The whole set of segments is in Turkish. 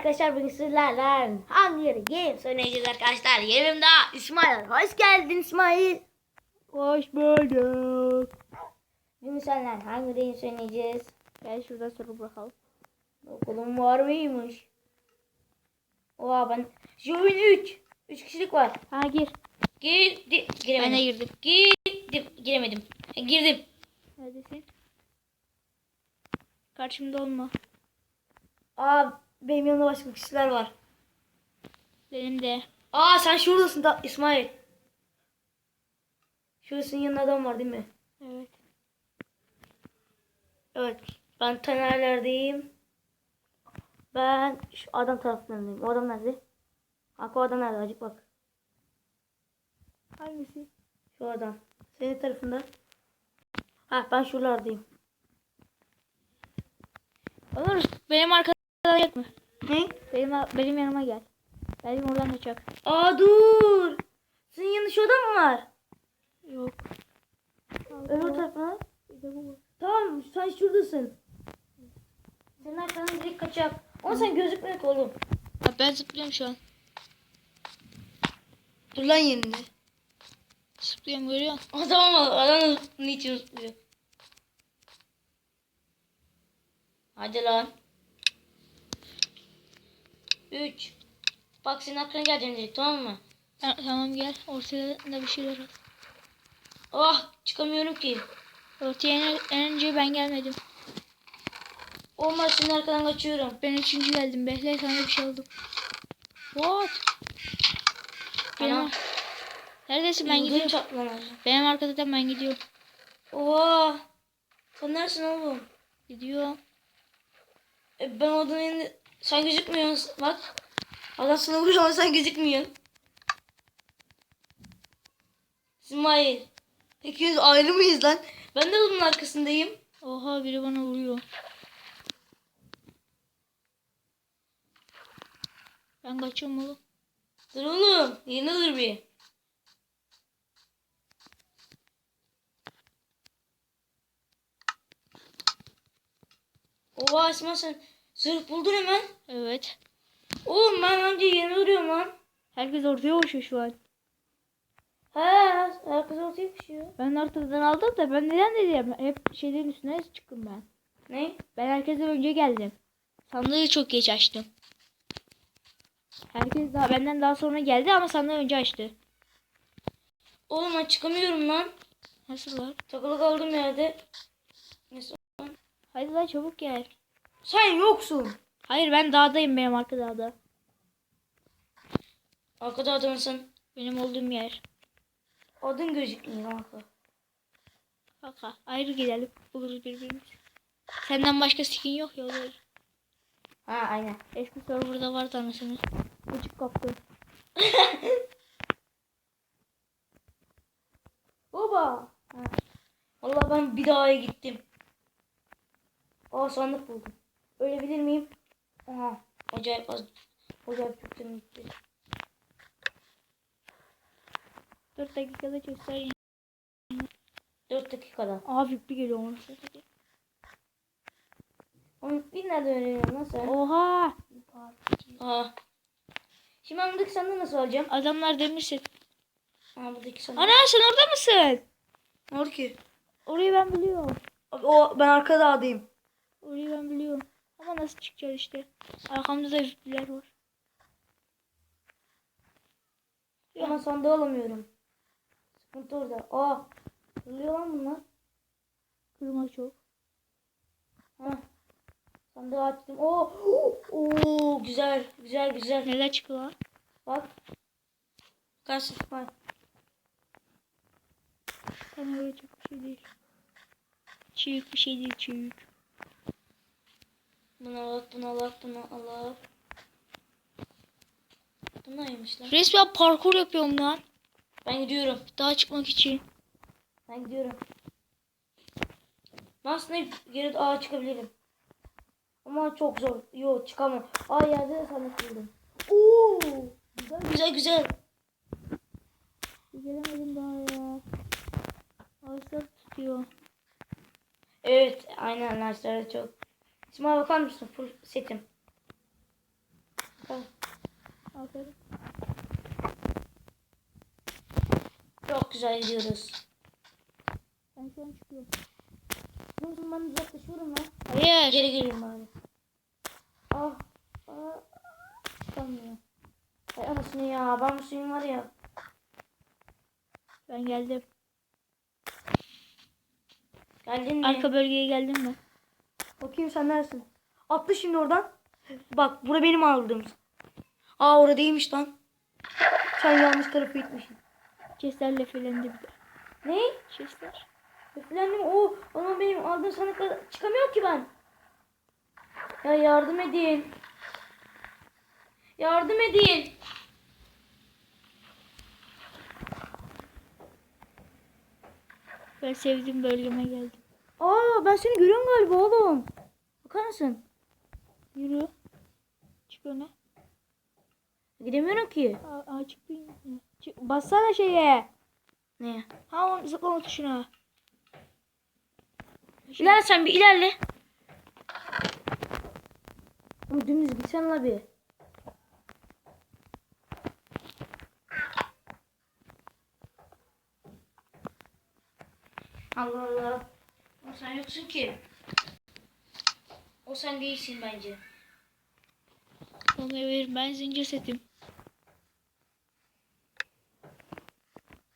arkadaşlar bugün sizlerle Hunger Games oynayacağız arkadaşlar. Yanımda İsmail. Hoş geldin İsmail. Hoş bulduk. Bugün seninle Hunger Games oynayacağız. Gel şurada soru bırakalım. Okulum var mıymış? Oha ben şu oyun 3. 3 kişilik var. Ha gir. Girdi, giremedim. Ben de girdim. Girdim, giremedim. Girdim. Neredesin? Karşımda olma. Aa benim yanımda başka kişiler var. Benim de. Aa sen şuradasın da İsmail. Şurasının yanında adam var değil mi? Evet. Evet. Ben Taner'lerdeyim. Ben şu adam taraflarındayım. O adam nerede? Bak o adam nerede? Acık bak. Hangisi? Şu adam. Senin tarafında. Ha ben şuralardayım. Olur. Benim arkadan yok mu? Ne? Benim, benim yanıma gel. Benim oradan kaçak. Aa dur. Senin yanında şu adam mı var? Yok. Öbür var. Tamam sen şuradasın. Senin arkandan direkt kaçak. Ama sen gözükmüyor ki oğlum. Ha, ben zıplıyorum şu an. Dur lan yerinde. Zıplıyorum görüyor musun? Adam ama adam niçin zıplıyor? Hadi lan. 3. Bak senin aklına geleceğim direkt tamam mı? Ha, tamam gel. Ortaya da bir şeyler at. Ah çıkamıyorum ki. Ortaya en, en önce ben gelmedim. Olmaz senin arkadan kaçıyorum. Ben üçüncü geldim. Bekle sana bir şey oldu. What? Benim, Anam. Neredesin ben Yıldırım gidiyorum. çatlamaz. Benim arkadan ben gidiyorum. Oha. Sen neresin oğlum? Gidiyorum. E, ben odanın. Sen gözükmüyorsun. Bak. Allah sana vuruyor ama sen gözükmüyorsun. İsmail. İkimiz ayrı mıyız lan? Ben de onun arkasındayım. Oha biri bana vuruyor. Ben kaçıyorum oğlum. Dur oğlum. Yerine dur bir. Oha İsmail sen zırh buldun hemen. Evet. Oğlum ben önce yerine duruyorum lan. Herkes ortaya koşuyor şu an. He, herkes ortaya düşüyor. Ben ortadan aldım da ben neden dedim hep şeylerin üstüne çıktım ben. Ne? Ben herkesten önce geldim. Sandığı çok geç açtım. Herkes daha benden daha sonra geldi ama sandığı önce açtı. Oğlum ben çıkamıyorum lan. Nasıl lan? Takılı kaldım yerde. Neyse. Haydi lan çabuk gel. Sen yoksun. Hayır ben dağdayım benim arka dağda. Arkada adamsın. Benim olduğum yer. Adın gözükmüyor kanka. Kaka ayrı gidelim. Buluruz birbirimizi. Senden başka skin yok ya olur. Ha aynen. Eski serverda var anasını. Uçuk kaptı. Baba. Ha. Vallahi ben bir daha gittim. Aa sandık buldum. Ölebilir miyim? Aha. Acayip az. Acayip çok gitti. 4 dakikada göstereyim. 4 dakikada. Abi bir geliyor onu. Onu bir nerede öğreniyorsun lan sen? Oha. Aa. Şimdi ben buradaki sandığı nasıl alacağım? Adamlar demişsin. Aa buradaki sandık. Ana sen orada mısın? Ne oldu ki? Orayı ben biliyorum. O ben arkada adayım. Orayı ben biliyorum. Ama nasıl çıkacağız işte. Arkamda da yüzlüler var. Ama sandığı alamıyorum. Sıkıntı orada. Aa. Kırılıyor lan bunlar. Kırma çok. Ha. Sandığı açtım. Oo. Oo güzel. Güzel güzel. Neler çıktı lan? Bak. Kaç var. Bana öyle çok bir şey değil. Çiğik bir şey değil çiğik. Buna bak buna bak buna Allah. Bu neymiş lan? Resmen parkur yapıyorum lan. Ben gidiyorum. Daha çıkmak için. Ben gidiyorum. Ben aslında geri ağa çıkabilirim. Ama çok zor. Yok çıkamam. Aa yerde de sandık buldum. Oo. Güzel güzel güzel. Gelemedim daha ya. Ağızlar tutuyor. Evet aynen arkadaşlar çok. İsmail bakar mısın? Full setim. Tamam. Aferin. Çok güzel gidiyoruz. Ben şu an çıkıyorum. Dur ben uzaklaşıyorum lan. Hayır. Geri geleyim bari. Ah. Ah. Çıkamıyor. Ay anasını ya. Ben bu suyun var ya. Ben geldim. Geldin mi? Arka bölgeye geldim ben. Bakayım sen neresin? Atla şimdi oradan. Bak bura benim aldığım. Aa orada değilmiş lan. Sen yanlış tarafa gitmişsin. Chestlerle filendi bir de. Ne? Chestler. Üflendim. Oo, ama benim aldığım sandıkla çıkamıyor ki ben. Ya yardım edin. Yardım edin. Ben sevdiğim bölgeme geldim. Aa ben seni görüyorum galiba oğlum. Bakar mısın? Yürü. Çık öne. Gidemiyorum ki. Aa, aa çık bir. Çık. Bassana şeye. Ne? Ha onu zıplama tuşuna. İlerle sen bir ilerle. Ama dümdüz gitsen la bir. Allah Allah. O sen yoksun ki. O sen değilsin bence. Onu veririm. Ben zincir setim.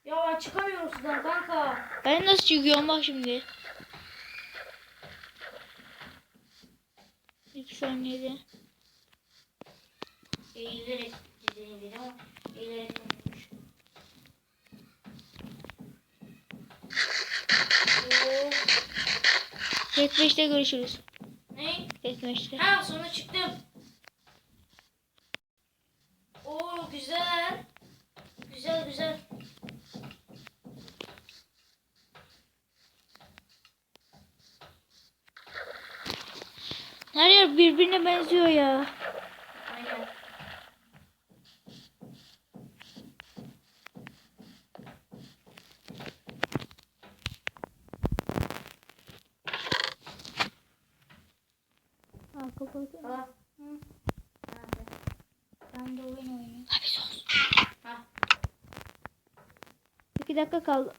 Ya ben çıkamıyorum sudan kanka. Ben nasıl çıkıyorum bak şimdi. İki saniyede. Eğilerek dediğin dedi ama eğilerek 75'te görüşürüz. Ne? 75'te. Ha sonra çıktım. Oo güzel. Güzel güzel. Her yer birbirine benziyor ya. Ben de oyun oynayayım. Abi sus. Ha. İki dakika kaldı.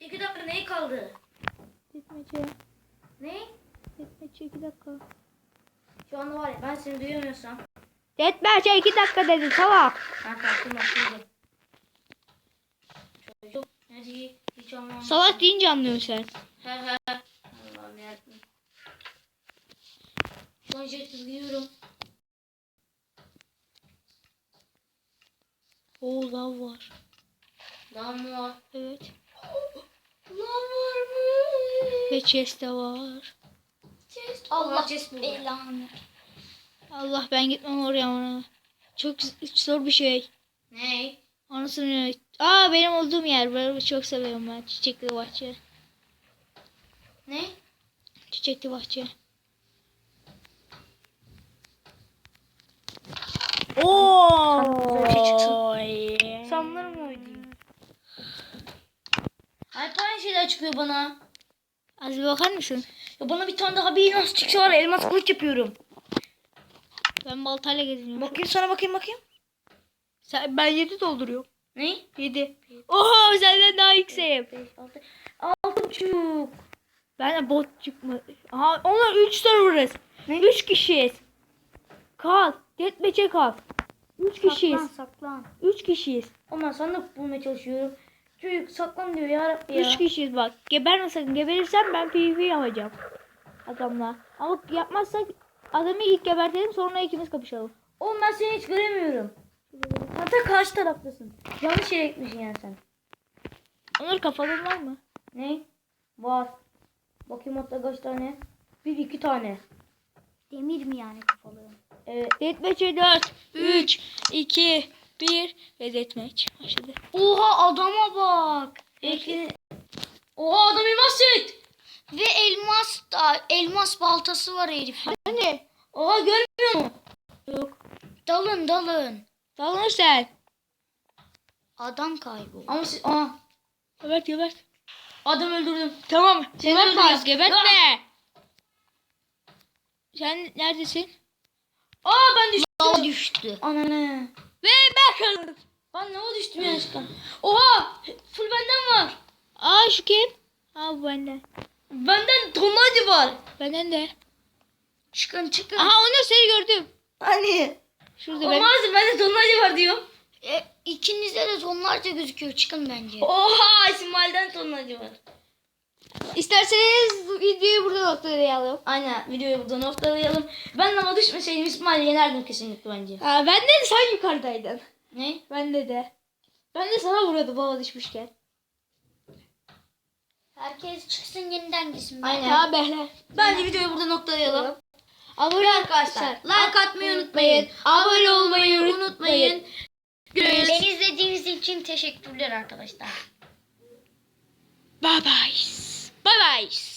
İki dakika neyi kaldı? Deathmatch'e. Ne? Deathmatch'e iki dakika. Şu anda var ya ben seni duyamıyorsam. Deathmatch'e iki dakika dedin salak. Ha kalktım başladım. Çocuk. Hiç. Salak deyince anlıyorsun sen. He he. Allah'ım yarabbim. Şu an jet gidiyorum. Oo lav var. Daha mı var? Evet. Lan var mı? Ve chest de var. Chest. Allah belanı. Allah ben gitmem oraya ona. Çok zor bir şey. Ne? Anasını. Aa benim olduğum yer. Ben çok seviyorum ben. Çiçekli bahçe. Ne? Çiçekli bahçe. Oo. Güzel bir şey çıksın. Samlar mı oynayayım? Alp aynı şeyler çıkıyor bana. Az bir bakar mısın? Ya bana bir tane daha bir elmas çıksa var elmas kılıç yapıyorum. Ben baltayla geziniyorum. Bakayım sana bakayım bakayım. Sen, ben 7 dolduruyorum. Ne? 7. Oho senden daha yükseğim. 5, 6, 6 buçuk. Ben de bot çıkma. Aha onlar 3 serverız. Ne? 3 kişiyiz. Kal. Deathmatch'e kal. 3 kişiyiz. Saklan saklan. 3 kişiyiz. Ondan sandık bulmaya çalışıyorum. Çocuk saklan diyor ya Rabbi ya. 3 kişiyiz bak. Geberme sakın. Geberirsen ben PvP yapacağım. Adamla. Ama yapmazsak adamı ilk gebertelim sonra ikimiz kapışalım. Oğlum ben seni hiç göremiyorum. Hatta karşı taraftasın. Yanlış yere gitmişsin yani sen. Onur kafalın var mı? Ne? Var. Bakayım hatta kaç tane? Bir iki tane. Demir mi yani kafalı? Evet. Deathmatch'e 4, 3, 2, 1 ve Deathmatch başladı. Oha adama bak. Belki... Oha adam elmas set. Ve elmas da elmas baltası var herif. Hani? Oha görmüyor musun? Yok. Dalın dalın. Dalınır sen. Adam kaybol. Ama siz... Aha. Gebert gebert. Adam öldürdüm. Tamam. Seni Gebertme. öldürüyorum. Gebertme. Sen neredesin? Aa ben düştüm. lava düştü. Ananı. Ve ben kazandım. Ben lava düştüm yanlışlıkla. Oha! Full benden var. Aa şu kim? Aa bu benden. Benden tonlarca var. Benden de. Çıkın çıkın. Aha onu seni gördüm. Hani? Şurada ben. Olmaz bende tonlarca var diyor. E, ikinizde de tonlarca gözüküyor. Çıkın bence. Oha! İsmail'den tonlarca var. İsterseniz videoyu burada noktalayalım. Aynen videoyu burada noktalayalım. Ben lava düşmeseydim İsmail'i yenerdim kesinlikle bence. Aa, bende de sen yukarıdaydın. Ne? Bende de. Ben de sana vuruyordum hava düşmüşken. Herkes çıksın yeniden gitsin. Aynen. Tamam beyler. Bence videoyu burada noktalayalım. Abone Arkadaşlar like atmayı unutmayın. Abone olmayı unutmayın. Görüşürüz. Beni izlediğiniz için teşekkürler arkadaşlar. Bye bye. Bye bye.